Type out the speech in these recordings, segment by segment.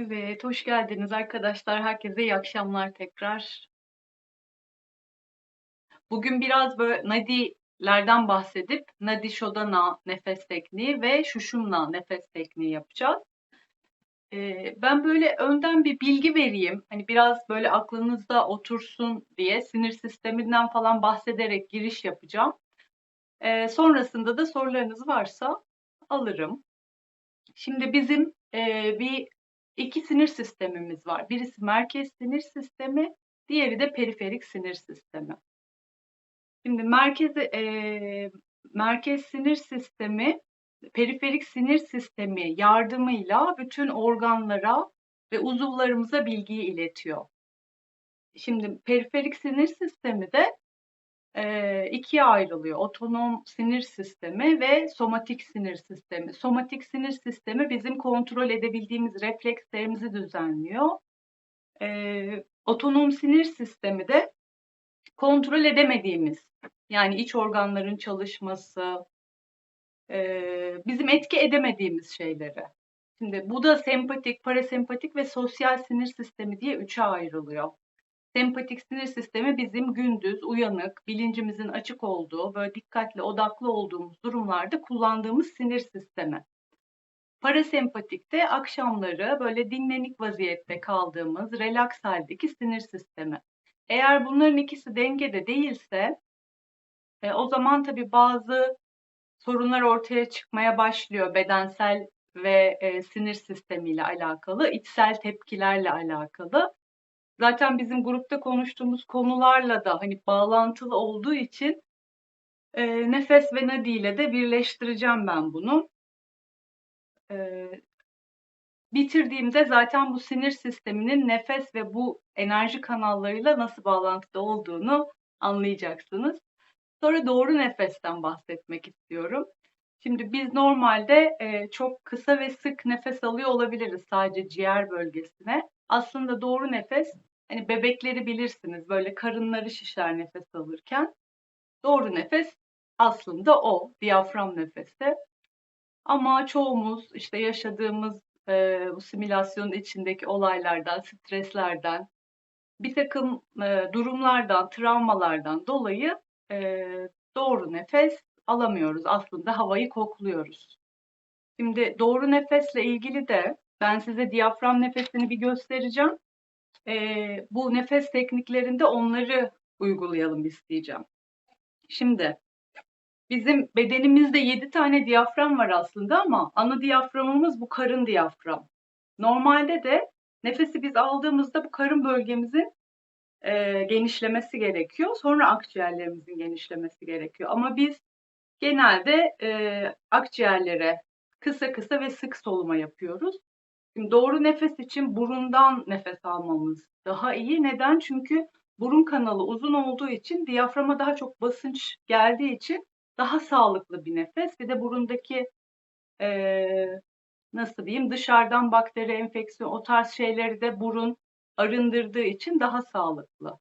Evet, hoş geldiniz arkadaşlar. Herkese iyi akşamlar tekrar. Bugün biraz böyle nadilerden bahsedip Nadi Shodhana nefes tekniği ve Shushumna nefes tekniği yapacağız. Ee, ben böyle önden bir bilgi vereyim. Hani biraz böyle aklınızda otursun diye sinir sisteminden falan bahsederek giriş yapacağım. Ee, sonrasında da sorularınız varsa alırım. Şimdi bizim e, bir iki sinir sistemimiz var. Birisi merkez sinir sistemi, diğeri de periferik sinir sistemi. Şimdi merkez e, merkez sinir sistemi periferik sinir sistemi yardımıyla bütün organlara ve uzuvlarımıza bilgiyi iletiyor. Şimdi periferik sinir sistemi de e, ikiye ayrılıyor. Otonom sinir sistemi ve somatik sinir sistemi. Somatik sinir sistemi bizim kontrol edebildiğimiz reflekslerimizi düzenliyor. E, otonom sinir sistemi de kontrol edemediğimiz yani iç organların çalışması, e, bizim etki edemediğimiz şeyleri. Şimdi bu da sempatik, parasempatik ve sosyal sinir sistemi diye üçe ayrılıyor. Sempatik sinir sistemi bizim gündüz uyanık, bilincimizin açık olduğu, böyle dikkatli, odaklı olduğumuz durumlarda kullandığımız sinir sistemi. Parasempatik de akşamları böyle dinlenik vaziyette kaldığımız, relax haldeki sinir sistemi. Eğer bunların ikisi dengede değilse, e, o zaman tabii bazı sorunlar ortaya çıkmaya başlıyor bedensel ve e, sinir sistemiyle alakalı, içsel tepkilerle alakalı zaten bizim grupta konuştuğumuz konularla da hani bağlantılı olduğu için e, nefes ve nadi ile de birleştireceğim ben bunu. E, bitirdiğimde zaten bu sinir sisteminin nefes ve bu enerji kanallarıyla nasıl bağlantıda olduğunu anlayacaksınız. Sonra doğru nefesten bahsetmek istiyorum. Şimdi biz normalde e, çok kısa ve sık nefes alıyor olabiliriz sadece ciğer bölgesine. Aslında doğru nefes Hani bebekleri bilirsiniz böyle karınları şişer nefes alırken. Doğru nefes aslında o diyafram nefesi. Ama çoğumuz işte yaşadığımız e, bu simülasyonun içindeki olaylardan, streslerden, bir takım e, durumlardan, travmalardan dolayı e, doğru nefes alamıyoruz. Aslında havayı kokluyoruz. Şimdi doğru nefesle ilgili de ben size diyafram nefesini bir göstereceğim e, bu nefes tekniklerinde onları uygulayalım isteyeceğim. Şimdi bizim bedenimizde 7 tane diyafram var aslında ama ana diyaframımız bu karın diyafram. Normalde de nefesi biz aldığımızda bu karın bölgemizin e, genişlemesi gerekiyor. Sonra akciğerlerimizin genişlemesi gerekiyor. Ama biz genelde e, akciğerlere kısa kısa ve sık soluma yapıyoruz. Şimdi doğru nefes için burundan nefes almamız daha iyi. Neden? Çünkü burun kanalı uzun olduğu için diyaframa daha çok basınç geldiği için daha sağlıklı bir nefes. Bir de burundaki e, nasıl diyeyim dışarıdan bakteri, enfeksiyon o tarz şeyleri de burun arındırdığı için daha sağlıklı.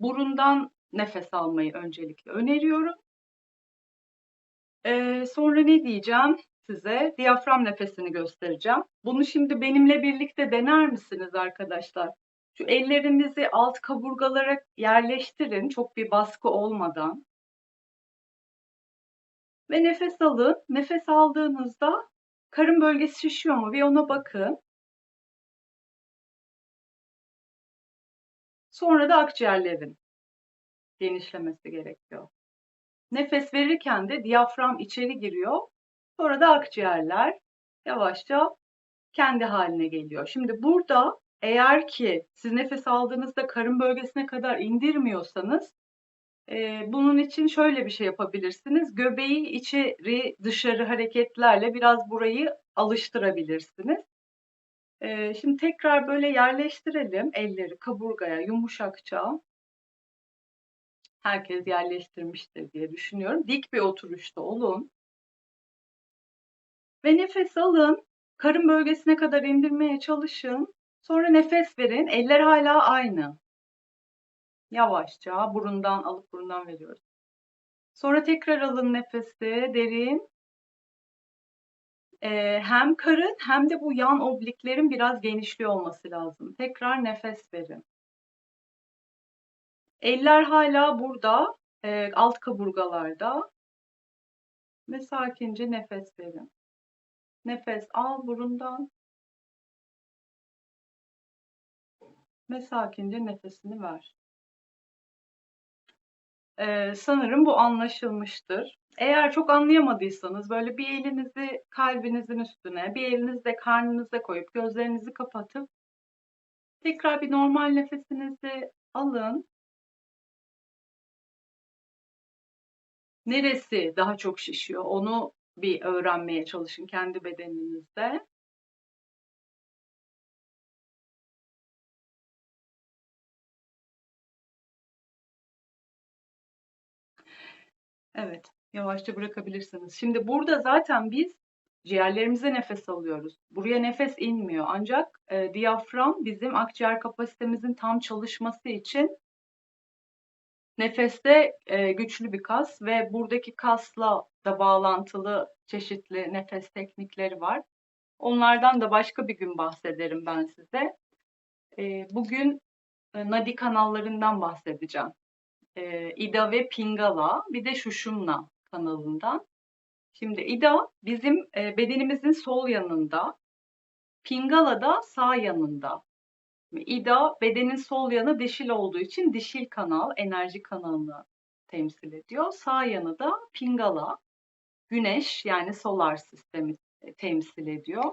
Burundan nefes almayı öncelikle öneriyorum. Ee, sonra ne diyeceğim? Size diyafram nefesini göstereceğim. Bunu şimdi benimle birlikte dener misiniz arkadaşlar? Şu ellerinizi alt kaburgalara yerleştirin çok bir baskı olmadan. Ve nefes alın. Nefes aldığınızda karın bölgesi şişiyor mu bir ona bakın. Sonra da akciğerlerin genişlemesi gerekiyor. Nefes verirken de diyafram içeri giriyor Sonra da akciğerler yavaşça kendi haline geliyor. Şimdi burada eğer ki siz nefes aldığınızda karın bölgesine kadar indirmiyorsanız e, bunun için şöyle bir şey yapabilirsiniz. Göbeği içeri dışarı hareketlerle biraz burayı alıştırabilirsiniz. E, şimdi tekrar böyle yerleştirelim elleri kaburgaya yumuşakça. Herkes yerleştirmiştir diye düşünüyorum. Dik bir oturuşta olun. Ve nefes alın. Karın bölgesine kadar indirmeye çalışın. Sonra nefes verin. Eller hala aynı. Yavaşça burundan alıp burundan veriyoruz. Sonra tekrar alın nefesi derin. Ee, hem karın hem de bu yan obliklerin biraz genişliyor olması lazım. Tekrar nefes verin. Eller hala burada, e, alt kaburgalarda ve sakince nefes verin. Nefes al burundan ve sakince nefesini ver. Ee, sanırım bu anlaşılmıştır. Eğer çok anlayamadıysanız böyle bir elinizi kalbinizin üstüne, bir elinizi de karnınıza koyup gözlerinizi kapatıp tekrar bir normal nefesinizi alın. Neresi daha çok şişiyor onu bir öğrenmeye çalışın kendi bedeninizde. Evet, yavaşça bırakabilirsiniz. Şimdi burada zaten biz ciğerlerimize nefes alıyoruz. Buraya nefes inmiyor. Ancak e, diyafram bizim akciğer kapasitemizin tam çalışması için nefeste e, güçlü bir kas ve buradaki kasla da bağlantılı çeşitli nefes teknikleri var. Onlardan da başka bir gün bahsederim ben size. E, bugün e, nadi kanallarından bahsedeceğim e, İda ve Pingala bir de Şuşumna kanalından. Şimdi İda bizim e, bedenimizin sol yanında, Pingala da sağ yanında. İda bedenin sol yanı dişil olduğu için dişil kanal, enerji kanalını temsil ediyor. Sağ yanı da Pingala, güneş yani solar sistemi temsil ediyor.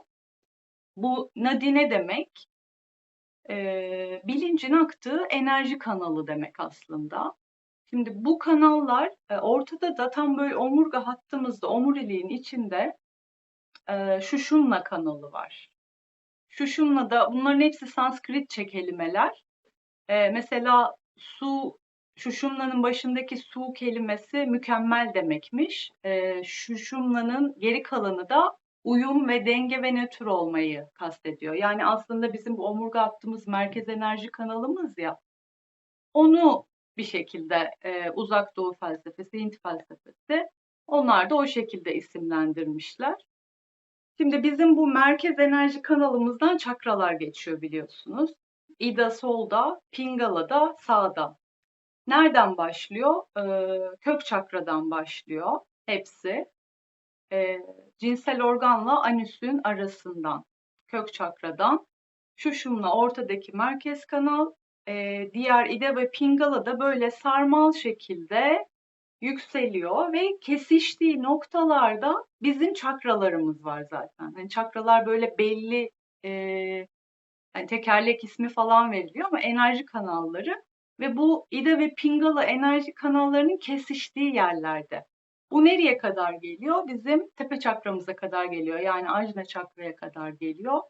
Bu nadi ne demek? Ee, bilincin aktığı enerji kanalı demek aslında. Şimdi bu kanallar e, ortada da tam böyle omurga hattımızda omuriliğin içinde e, Şuşunla kanalı var. Şuşunla da bunların hepsi Sanskritçe kelimeler. E, mesela su Şuşumla'nın başındaki su kelimesi mükemmel demekmiş. E, Şuşumla'nın geri kalanı da uyum ve denge ve nötr olmayı kastediyor. Yani aslında bizim bu omurga hattımız merkez enerji kanalımız ya. Onu bir şekilde e, uzak doğu felsefesi, Hint felsefesi onlar da o şekilde isimlendirmişler. Şimdi bizim bu merkez enerji kanalımızdan çakralar geçiyor biliyorsunuz. İda solda, Pingala da sağda. Nereden başlıyor? Ee, kök çakradan başlıyor hepsi. Ee, cinsel organla anüsün arasından, kök çakradan. Şuşumla ortadaki merkez kanal, e, diğer ide ve pingala da böyle sarmal şekilde yükseliyor ve kesiştiği noktalarda bizim çakralarımız var zaten. Yani çakralar böyle belli e, yani tekerlek ismi falan veriliyor ama enerji kanalları ve bu ide ve pingala enerji kanallarının kesiştiği yerlerde. Bu nereye kadar geliyor? Bizim tepe çakramıza kadar geliyor. Yani ajna çakraya kadar geliyor.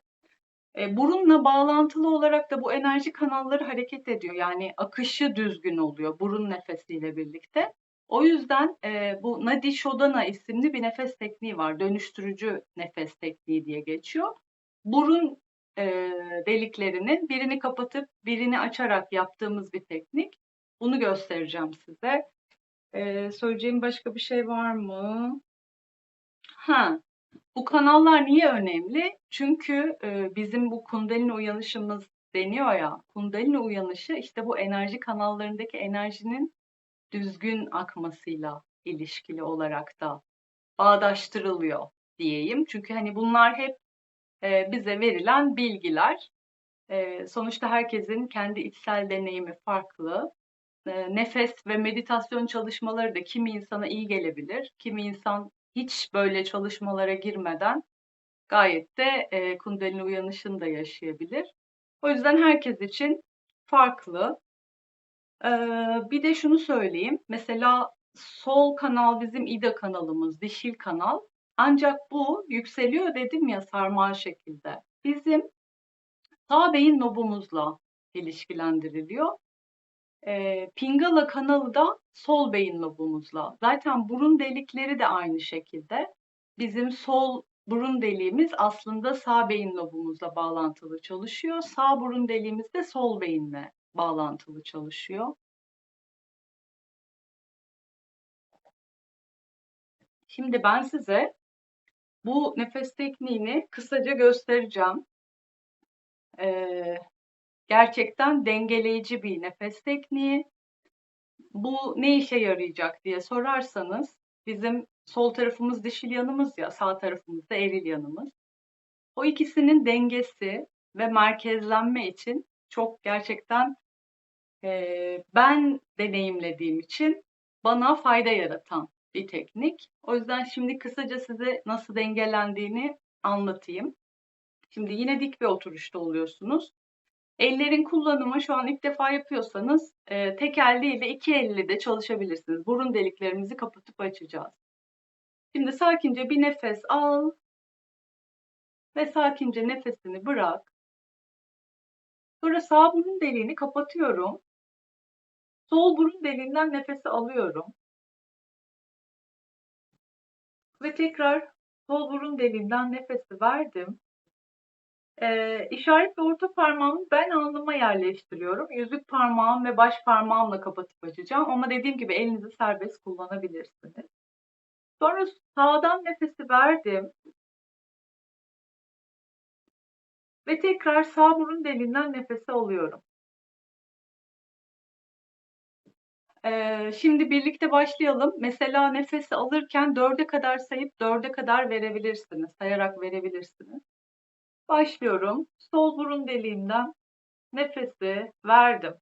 E, burunla bağlantılı olarak da bu enerji kanalları hareket ediyor. Yani akışı düzgün oluyor burun nefesiyle birlikte. O yüzden e, bu Nadi Shodhana isimli bir nefes tekniği var. Dönüştürücü nefes tekniği diye geçiyor. Burun e, deliklerinin birini kapatıp birini açarak yaptığımız bir teknik. Bunu göstereceğim size. E, söyleyeceğim başka bir şey var mı? Ha, bu kanallar niye önemli? Çünkü e, bizim bu kundalini uyanışımız deniyor ya, kundalini uyanışı işte bu enerji kanallarındaki enerjinin düzgün akmasıyla ilişkili olarak da bağdaştırılıyor diyeyim. Çünkü hani bunlar hep e, bize verilen bilgiler. E, sonuçta herkesin kendi içsel deneyimi farklı. E, nefes ve meditasyon çalışmaları da kimi insana iyi gelebilir, kimi insan hiç böyle çalışmalara girmeden gayet de e, kundalini uyanışını da yaşayabilir. O yüzden herkes için farklı. Ee, bir de şunu söyleyeyim. Mesela sol kanal bizim ida kanalımız, dişil kanal. Ancak bu yükseliyor dedim ya sarmal şekilde. Bizim sağ beyin lobumuzla ilişkilendiriliyor. E, Pingala kanalı da sol beyin lobumuzla. Zaten burun delikleri de aynı şekilde. Bizim sol burun deliğimiz aslında sağ beyin lobumuzla bağlantılı çalışıyor. Sağ burun deliğimiz de sol beyinle bağlantılı çalışıyor. Şimdi ben size Bu nefes tekniğini kısaca göstereceğim. Ee, gerçekten dengeleyici bir nefes tekniği. Bu ne işe yarayacak diye sorarsanız bizim sol tarafımız dişil yanımız ya sağ tarafımız da eril yanımız. O ikisinin dengesi ve merkezlenme için çok gerçekten e, ben deneyimlediğim için bana fayda yaratan bir teknik. O yüzden şimdi kısaca size nasıl dengelendiğini anlatayım. Şimdi yine dik bir oturuşta oluyorsunuz. Ellerin kullanımı şu an ilk defa yapıyorsanız e, tek el değil de iki elle de çalışabilirsiniz. Burun deliklerimizi kapatıp açacağız. Şimdi sakince bir nefes al ve sakince nefesini bırak. Sonra sağ burun deliğini kapatıyorum. Sol burun deliğinden nefesi alıyorum. Ve tekrar sol burun deliğinden nefesi verdim. Ee, işaret ve orta parmağımı ben alnıma yerleştiriyorum. Yüzük parmağım ve baş parmağımla kapatıp açacağım. Ama dediğim gibi elinizi serbest kullanabilirsiniz. Sonra sağdan nefesi verdim. Ve tekrar sağ burun deliğinden nefesi alıyorum. Ee, şimdi birlikte başlayalım. Mesela nefesi alırken dörde kadar sayıp dörde kadar verebilirsiniz. Sayarak verebilirsiniz. Başlıyorum. Sol burun deliğimden nefesi verdim.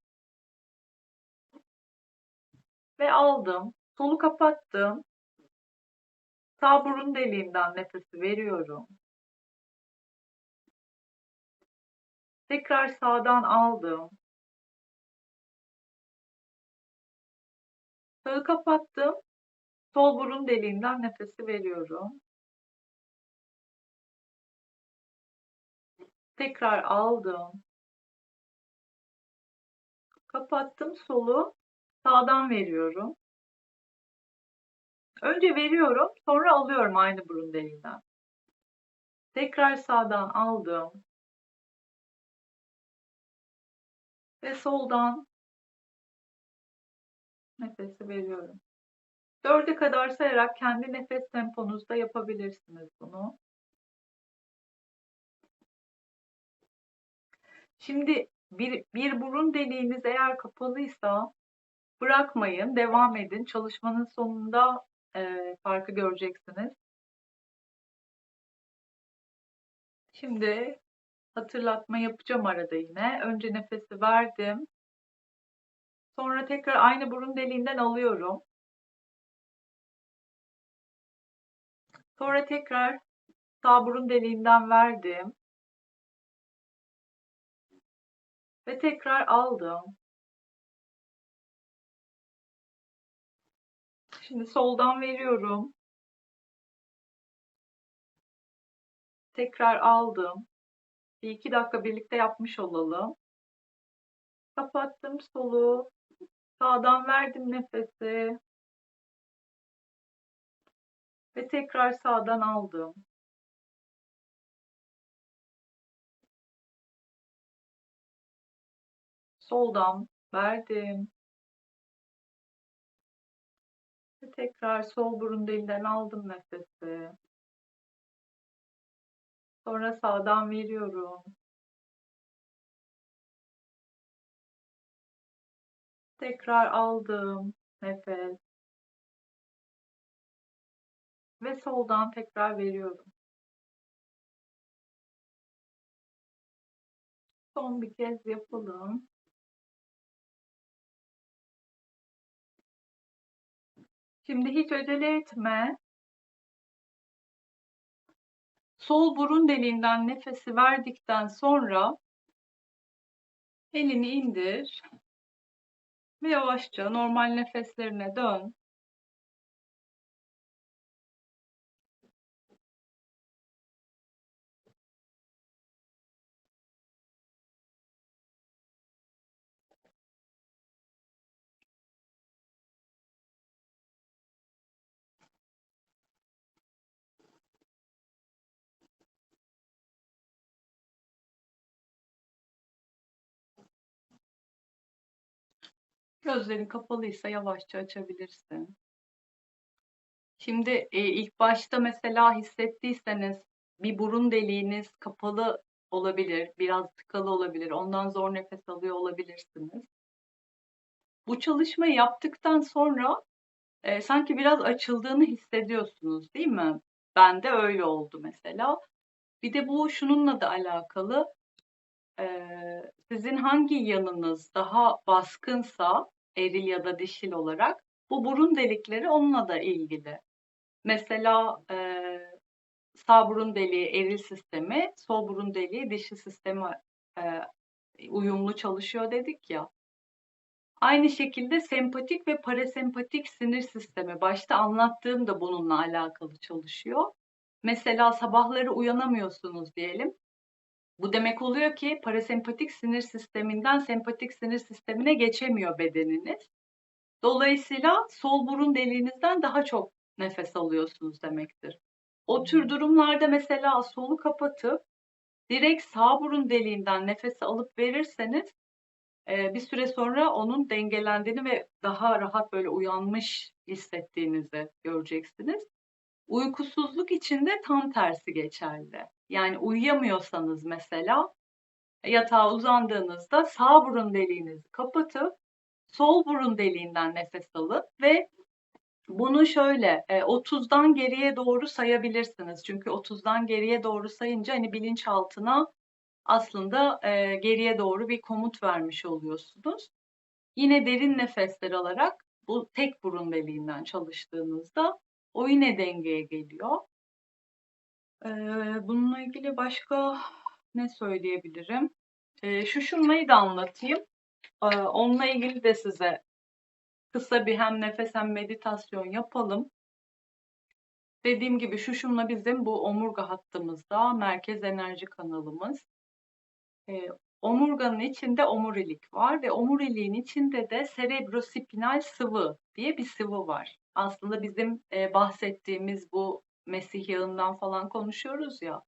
Ve aldım. Solu kapattım. Sağ burun deliğimden nefesi veriyorum. Tekrar sağdan aldım. Sağı kapattım. Sol burun deliğinden nefesi veriyorum. Tekrar aldım. Kapattım solu. Sağdan veriyorum. Önce veriyorum, sonra alıyorum aynı burun deliğinden. Tekrar sağdan aldım. Ve soldan nefesi veriyorum. Dörde kadar sayarak kendi nefes temponuzda yapabilirsiniz bunu. Şimdi bir, bir burun deliğiniz eğer kapalıysa bırakmayın, devam edin. Çalışmanın sonunda e, farkı göreceksiniz. Şimdi hatırlatma yapacağım arada yine. Önce nefesi verdim. Sonra tekrar aynı burun deliğinden alıyorum. Sonra tekrar sağ burun deliğinden verdim. Ve tekrar aldım. Şimdi soldan veriyorum. Tekrar aldım. Bir iki dakika birlikte yapmış olalım. Kapattım solu. Sağdan verdim nefesi. Ve tekrar sağdan aldım. Soldan verdim. Ve tekrar sol burun deliğinden aldım nefesi. Sonra sağdan veriyorum. Tekrar aldım nefes. Ve soldan tekrar veriyorum. Son bir kez yapalım. Şimdi hiç acele etme. Sol burun deliğinden nefesi verdikten sonra elini indir ve yavaşça normal nefeslerine dön. Gözlerin kapalıysa yavaşça açabilirsin. Şimdi e, ilk başta mesela hissettiyseniz bir burun deliğiniz kapalı olabilir, biraz tıkalı olabilir. Ondan zor nefes alıyor olabilirsiniz. Bu çalışmayı yaptıktan sonra e, sanki biraz açıldığını hissediyorsunuz, değil mi? Ben de öyle oldu mesela. Bir de bu şununla da alakalı. E, sizin hangi yanınız daha baskınsa, eril ya da dişil olarak, bu burun delikleri onunla da ilgili. Mesela e, sağ burun deliği eril sistemi, sol burun deliği dişil sistemi e, uyumlu çalışıyor dedik ya. Aynı şekilde sempatik ve parasempatik sinir sistemi başta anlattığım da bununla alakalı çalışıyor. Mesela sabahları uyanamıyorsunuz diyelim. Bu demek oluyor ki parasempatik sinir sisteminden sempatik sinir sistemine geçemiyor bedeniniz. Dolayısıyla sol burun deliğinizden daha çok nefes alıyorsunuz demektir. O tür durumlarda mesela solu kapatıp direkt sağ burun deliğinden nefes alıp verirseniz bir süre sonra onun dengelendiğini ve daha rahat böyle uyanmış hissettiğinizi göreceksiniz. Uykusuzluk için de tam tersi geçerli. Yani uyuyamıyorsanız mesela yatağa uzandığınızda sağ burun deliğinizi kapatıp sol burun deliğinden nefes alın ve bunu şöyle 30'dan geriye doğru sayabilirsiniz. Çünkü 30'dan geriye doğru sayınca hani bilinçaltına aslında e, geriye doğru bir komut vermiş oluyorsunuz. Yine derin nefesler alarak bu tek burun deliğinden çalıştığınızda o yine dengeye geliyor. E, bununla ilgili başka ne söyleyebilirim? E, şu şunlayı da anlatayım. E, onunla ilgili de size kısa bir hem nefes hem meditasyon yapalım. Dediğim gibi şu şunla bizim bu omurga hattımızda merkez enerji kanalımız. E, omurganın içinde omurilik var ve omuriliğin içinde de serebrospinal sıvı diye bir sıvı var. Aslında bizim e, bahsettiğimiz bu Mesih yağından falan konuşuyoruz ya.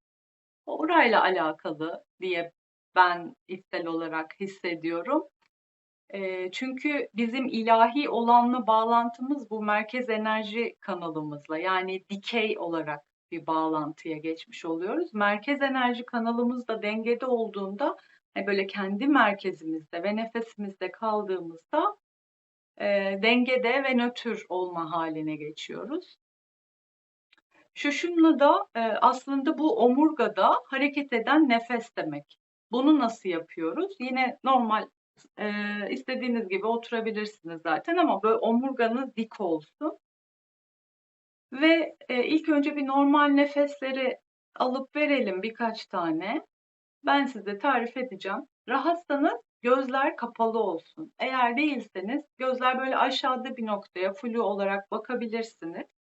Orayla alakalı diye ben içsel olarak hissediyorum. Çünkü bizim ilahi olanla bağlantımız bu merkez enerji kanalımızla yani dikey olarak bir bağlantıya geçmiş oluyoruz. Merkez enerji kanalımız da dengede olduğunda hani böyle kendi merkezimizde ve nefesimizde kaldığımızda dengede ve nötr olma haline geçiyoruz. Şu şunla da e, aslında bu omurgada hareket eden nefes demek. Bunu nasıl yapıyoruz? Yine normal e, istediğiniz gibi oturabilirsiniz zaten ama böyle omurganız dik olsun. Ve e, ilk önce bir normal nefesleri alıp verelim birkaç tane. Ben size tarif edeceğim. Rahatsanız gözler kapalı olsun. Eğer değilseniz gözler böyle aşağıda bir noktaya flu olarak bakabilirsiniz.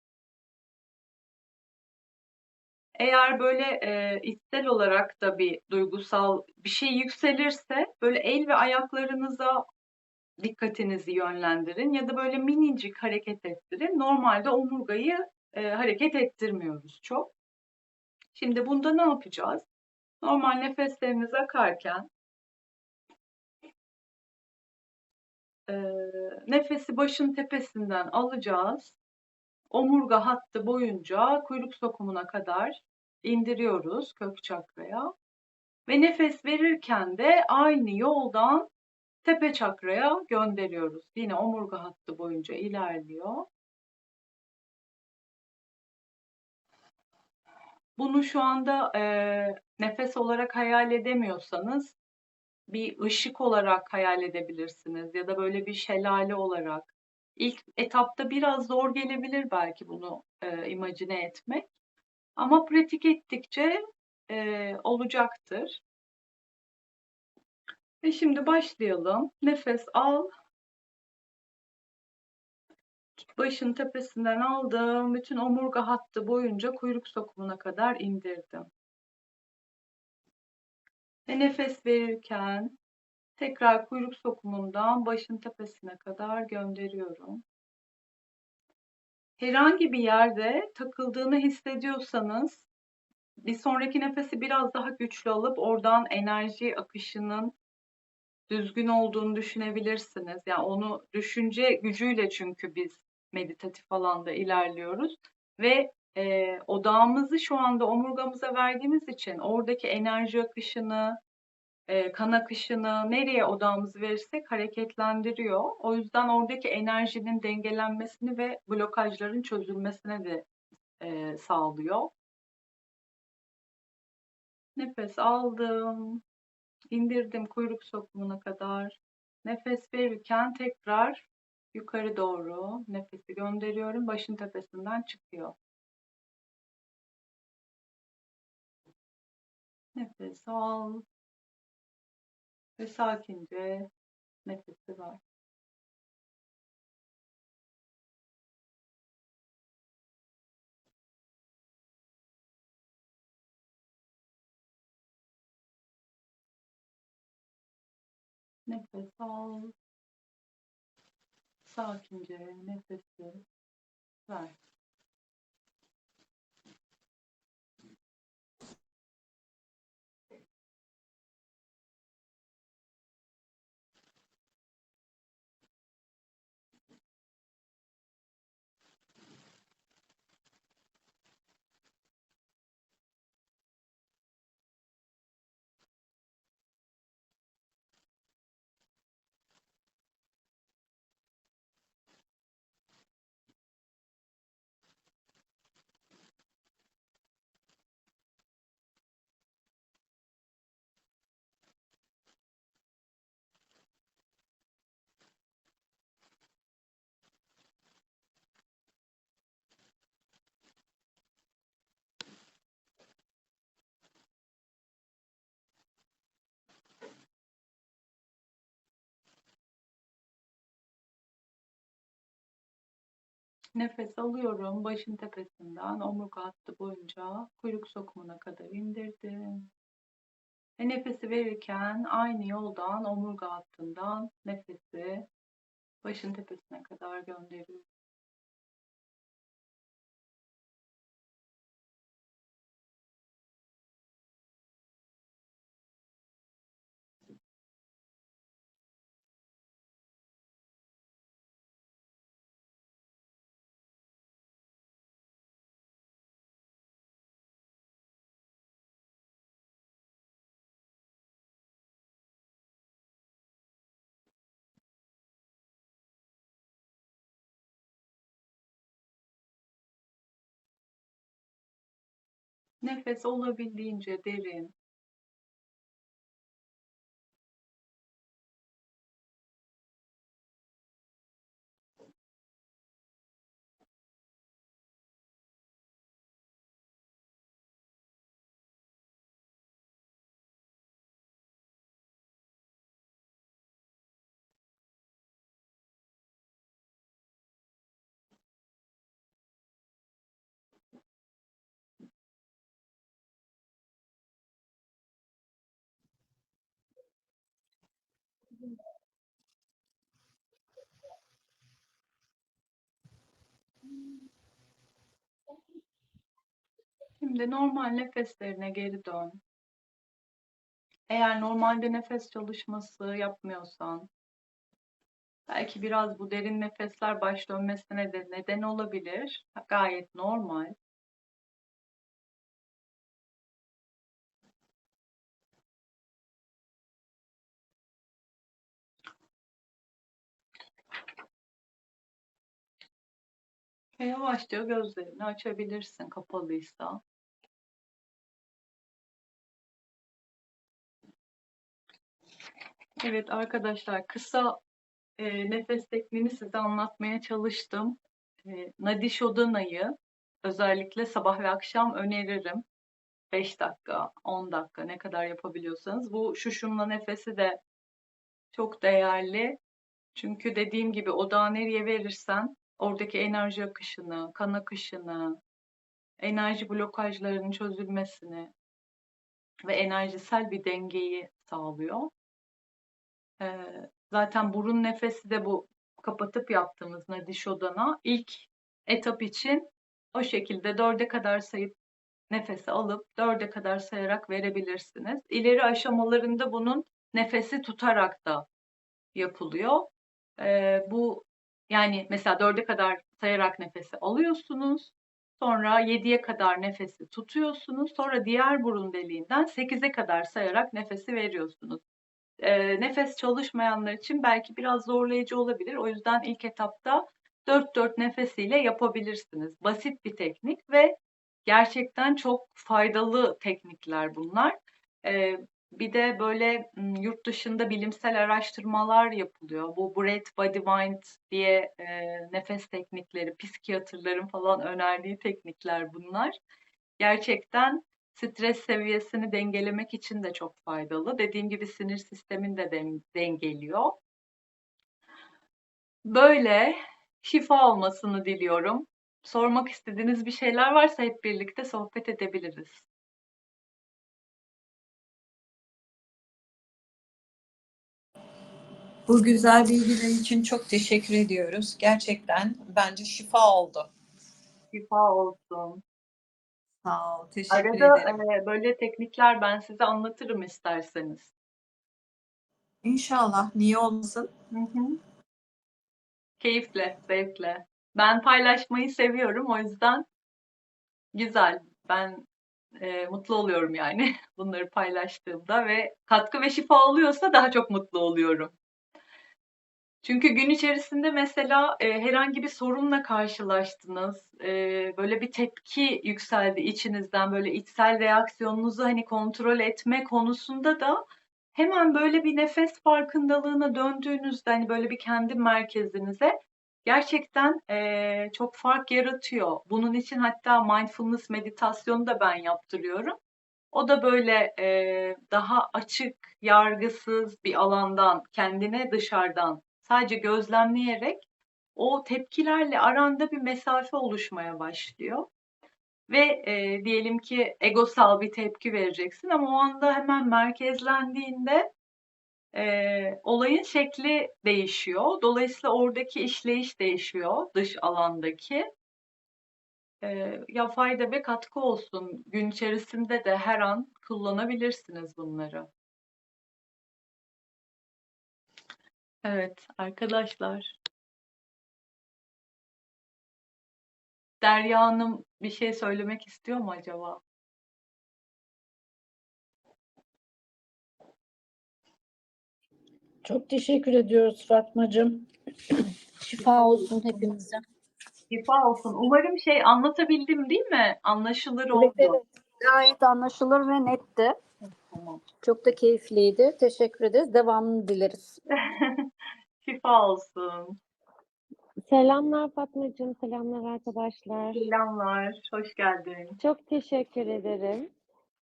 Eğer böyle e, içsel olarak da bir duygusal bir şey yükselirse böyle el ve ayaklarınıza dikkatinizi yönlendirin ya da böyle minicik hareket ettirin. Normalde omurgayı e, hareket ettirmiyoruz çok. Şimdi bunda ne yapacağız? Normal nefeslerimiz akarken e, nefesi başın tepesinden alacağız. Omurga hattı boyunca kuyruk sokumuna kadar indiriyoruz kök çakraya. Ve nefes verirken de aynı yoldan tepe çakraya gönderiyoruz. Yine omurga hattı boyunca ilerliyor. Bunu şu anda e, nefes olarak hayal edemiyorsanız bir ışık olarak hayal edebilirsiniz ya da böyle bir şelale olarak. İlk etapta biraz zor gelebilir belki bunu e, imajine etmek. Ama pratik ettikçe e, olacaktır. Ve şimdi başlayalım. Nefes al. Başın tepesinden aldım. Bütün omurga hattı boyunca kuyruk sokumuna kadar indirdim. Ve nefes verirken tekrar kuyruk sokumundan başın tepesine kadar gönderiyorum. Herhangi bir yerde takıldığını hissediyorsanız bir sonraki nefesi biraz daha güçlü alıp oradan enerji akışının düzgün olduğunu düşünebilirsiniz. Yani onu düşünce gücüyle çünkü biz meditatif alanda ilerliyoruz. ve e, odağımızı şu anda omurgamıza verdiğimiz için oradaki enerji akışını, e, kan akışını nereye odağımızı verirsek hareketlendiriyor. O yüzden oradaki enerjinin dengelenmesini ve blokajların çözülmesine de e, sağlıyor. Nefes aldım, indirdim kuyruk sokumuna kadar. Nefes verirken tekrar yukarı doğru nefesi gönderiyorum. Başın tepesinden çıkıyor. Nefes al ve sakince nefesi ver. Nefes al. Sakince nefesi ver. Nefes alıyorum başın tepesinden omurga hattı boyunca kuyruk sokumuna kadar indirdim. Ve nefesi verirken aynı yoldan omurga hattından nefesi başın tepesine kadar gönderiyorum. Nefes olabildiğince derin. Şimdi normal nefeslerine geri dön. Eğer normalde nefes çalışması yapmıyorsan, belki biraz bu derin nefesler baş dönmesine de neden olabilir. Gayet normal. Yavaşça gözlerini açabilirsin kapalıysa. Evet arkadaşlar kısa e, nefes tekniğini size anlatmaya çalıştım. E, Nadi Shodhana'yı özellikle sabah ve akşam öneririm. 5 dakika, 10 dakika ne kadar yapabiliyorsanız. Bu şuşumla nefesi de çok değerli. Çünkü dediğim gibi odağı nereye verirsen oradaki enerji akışını, kan akışını, enerji blokajlarının çözülmesini ve enerjisel bir dengeyi sağlıyor. Ee, zaten burun nefesi de bu kapatıp yaptığımız nadiş odana ilk etap için o şekilde dörde kadar sayıp nefesi alıp dörde kadar sayarak verebilirsiniz. İleri aşamalarında bunun nefesi tutarak da yapılıyor. Ee, bu yani mesela dörde kadar sayarak nefesi alıyorsunuz. Sonra 7'ye kadar nefesi tutuyorsunuz. Sonra diğer burun deliğinden 8'e kadar sayarak nefesi veriyorsunuz. Eee, nefes çalışmayanlar için belki biraz zorlayıcı olabilir. O yüzden ilk etapta 4-4 nefesiyle yapabilirsiniz. Basit bir teknik ve gerçekten çok faydalı teknikler bunlar. Eee, bir de böyle yurt dışında bilimsel araştırmalar yapılıyor. Bu Breath Body Mind diye e, nefes teknikleri, psikiyatrların falan önerdiği teknikler bunlar. Gerçekten stres seviyesini dengelemek için de çok faydalı. Dediğim gibi sinir sistemini de den- dengeliyor. Böyle şifa olmasını diliyorum. Sormak istediğiniz bir şeyler varsa hep birlikte sohbet edebiliriz. Bu güzel bilgiler için çok teşekkür ediyoruz. Gerçekten bence şifa oldu. Şifa olsun. Sağ ol, teşekkür Arada ederim. e, böyle teknikler ben size anlatırım isterseniz. İnşallah, niye olmasın? Hı hı. Keyifle, zevkle. Ben paylaşmayı seviyorum o yüzden güzel. Ben e, mutlu oluyorum yani bunları paylaştığımda ve katkı ve şifa oluyorsa daha çok mutlu oluyorum. Çünkü gün içerisinde mesela e, herhangi bir sorunla karşılaştınız, e, böyle bir tepki yükseldi içinizden, böyle içsel reaksiyonunuzu hani kontrol etme konusunda da hemen böyle bir nefes farkındalığına döndüğünüzde hani böyle bir kendi merkezinize gerçekten e, çok fark yaratıyor. Bunun için hatta mindfulness meditasyonu da ben yaptırıyorum. O da böyle e, daha açık, yargısız bir alandan, kendine dışarıdan sadece gözlemleyerek o tepkilerle aranda bir mesafe oluşmaya başlıyor. Ve e, diyelim ki egosal bir tepki vereceksin ama o anda hemen merkezlendiğinde e, olayın şekli değişiyor. Dolayısıyla oradaki işleyiş değişiyor dış alandaki. E, ya fayda ve katkı olsun. Gün içerisinde de her an kullanabilirsiniz bunları. Evet arkadaşlar. Derya Hanım bir şey söylemek istiyor mu acaba? Çok teşekkür ediyoruz Fatmacığım. Şifa olsun hepimize. Şifa olsun. Umarım şey anlatabildim değil mi? Anlaşılır oldu. Evet, evet. Gayet anlaşılır ve netti. Tamam. Çok da keyifliydi. Teşekkür ederiz. Devamını dileriz. Şifa olsun. Selamlar Fatmacığım, selamlar arkadaşlar. Selamlar. Hoş geldin. Çok teşekkür ederim.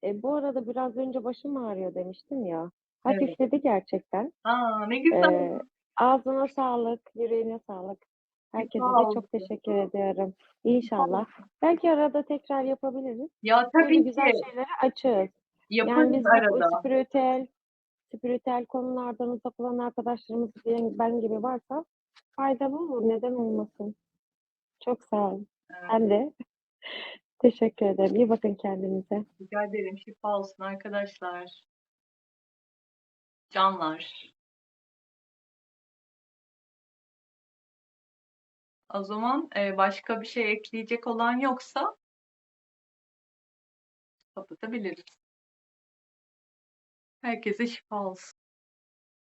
E, bu arada biraz önce başım ağrıyor demiştim ya. Hafifledi gerçekten. Aa ne güzel. E, ağzına sağlık, yüreğine sağlık. Herkese Sağ de olun. çok teşekkür ediyorum. İnşallah. Belki arada tekrar yapabiliriz. Ya Böyle tabii güzel ki şeyleri açığız. Yani yaparız biz arada. spiritüel, spiritüel konulardan uzak olan arkadaşlarımız ben, ben gibi varsa faydalı olur. Neden olmasın? Çok sağ olun. Evet, Ben de teşekkür ederim. İyi bakın kendinize. rica ederim. Şifa olsun arkadaşlar. Canlar. O zaman e, başka bir şey ekleyecek olan yoksa kapatabiliriz. Herkese şifa.